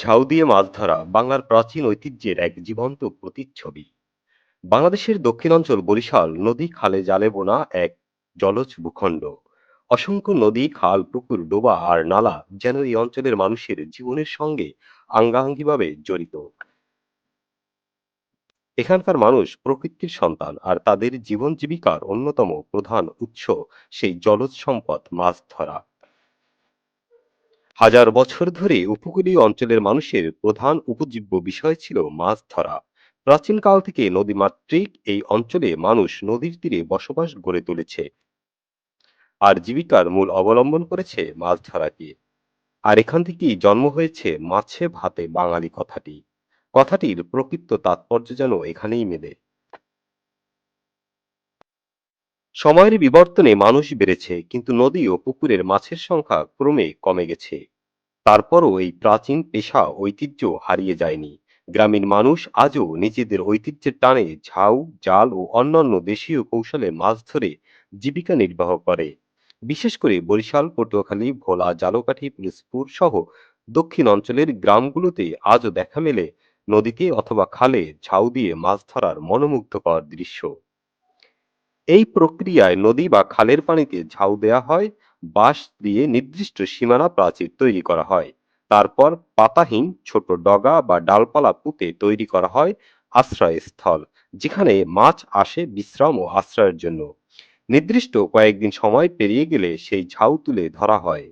ঝাউ দিয়ে মাছ ধরা বাংলার প্রাচীন ঐতিহ্যের এক জীবন্ত প্রতিচ্ছবি। বাংলাদেশের দক্ষিণাঞ্চল বরিশাল, নদী খালে জালে বোনা এক জলজ ভূখণ্ড। অসংখ্য নদী, খাল, পুকুর, ডোবা আর নালা যেন এই অঞ্চলের মানুষের জীবনের সঙ্গে আঙ্গাআঙ্গিভাবে জড়িত। এখানকার মানুষ প্রকৃতির সন্তান আর তাদের জীবন জীবিকার অন্যতম প্রধান উৎস সেই জলজ সম্পদ মাছ ধরা। হাজার বছর ধরে উপকূলীয় অঞ্চলের মানুষের প্রধান উপজীব্য বিষয় ছিল মাছ ধরা। প্রাচীনকাল থেকে নদীমাতৃক এই অঞ্চলে মানুষ নদীর তীরে বসবাস গড়ে তুলেছে আর জীবিকার মূল অবলম্বন করেছে মাছ ধরাকে। আর এখান থেকেই জন্ম হয়েছে মাছে ভাতে বাঙালি কথাটি। কথাটির প্রকৃত তাৎপর্য যেন এখানেই মেলে। সময়ের বিবর্তনে মানুষ বেড়েছে, কিন্তু নদী ও পুকুরের মাছের সংখ্যা ক্রমে কমে গেছে। তারপরও এই প্রাচীন পেশা ঐতিহ্য হারিয়ে যায়নি। গ্রামীণ মানুষ আজও নিজেদের ঐতিহ্যের টানে ঝাউ, জাল ও অন্যান্য দেশীয় কৌশলে মাছ ধরে জীবিকা নির্বাহ করে। বিশেষ করে বরিশাল, পটুয়াখালী, ভোলা, জালকাঠি, পিরোজপুর সহ দক্ষিণ অঞ্চলের গ্রামগুলোতে আজও দেখা মেলে নদীতে অথবা খালে ঝাউ দিয়ে মাছ ধরার মনোমুগ্ধকর দৃশ্য। এই প্রক্রিয়ায় নদী বা খালের পানিতে ঝাউ দেয়া হয় বাঁশ দিয়ে নির্দিষ্ট সীমানা প্রাচীর তৈরি করা হয়। তারপর পাতাহীন ছোট ডগা বা ডালপালা পুঁতে তৈরি করা হয় আশ্রয়স্থল, যেখানে মাছ আসে বিশ্রাম ও আশ্রয়ের জন্য। নির্দিষ্ট কয়েকদিন সময় পেরিয়ে গেলে সেই ঝাউ তুলে ধরা হয়।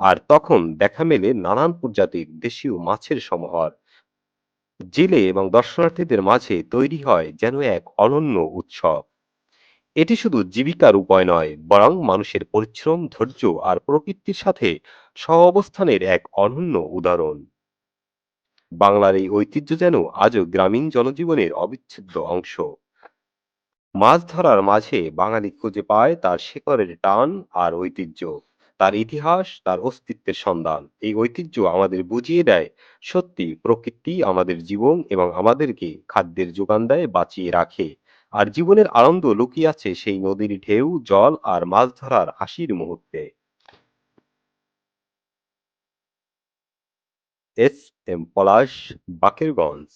আর তখন দেখা মেলে নানান প্রজাতির দেশীয় মাছের সমাহার। জেলে এবং দর্শনার্থীদের মাঝে তৈরি হয় যেন এক অনন্য উৎসব। এটি শুধু জীবিকার উপায় নয়, বরং মানুষের পরিশ্রম, ধৈর্য আর প্রকৃতির সাথে সহাবস্থানের এক অনন্য উদাহরণ। বাংলার এই ঐতিহ্য যেন আজও গ্রামীণ জনজীবনের অবিচ্ছেদ্য অংশ। মাছ ধরার মাঝে বাঙালি খুঁজে পায় তার শেকড়ের টান আর ঐতিহ্য, তার ইতিহাস, তার অস্তিত্বের সন্ধান। এই ঐতিহ্য আমাদের বুঝিয়ে দেয়, সত্যি প্রকৃতি আমাদের জীবন এবং আমাদেরকে খাদ্যের যোগান দেয়, বাঁচিয়ে রাখে। আর জীবনের আনন্দ লুকিয়ে আছে সেই নদীর ঢেউ, জল আর মাছ ধরার হাসির মুহূর্তে। S M Palash, Bakerganj.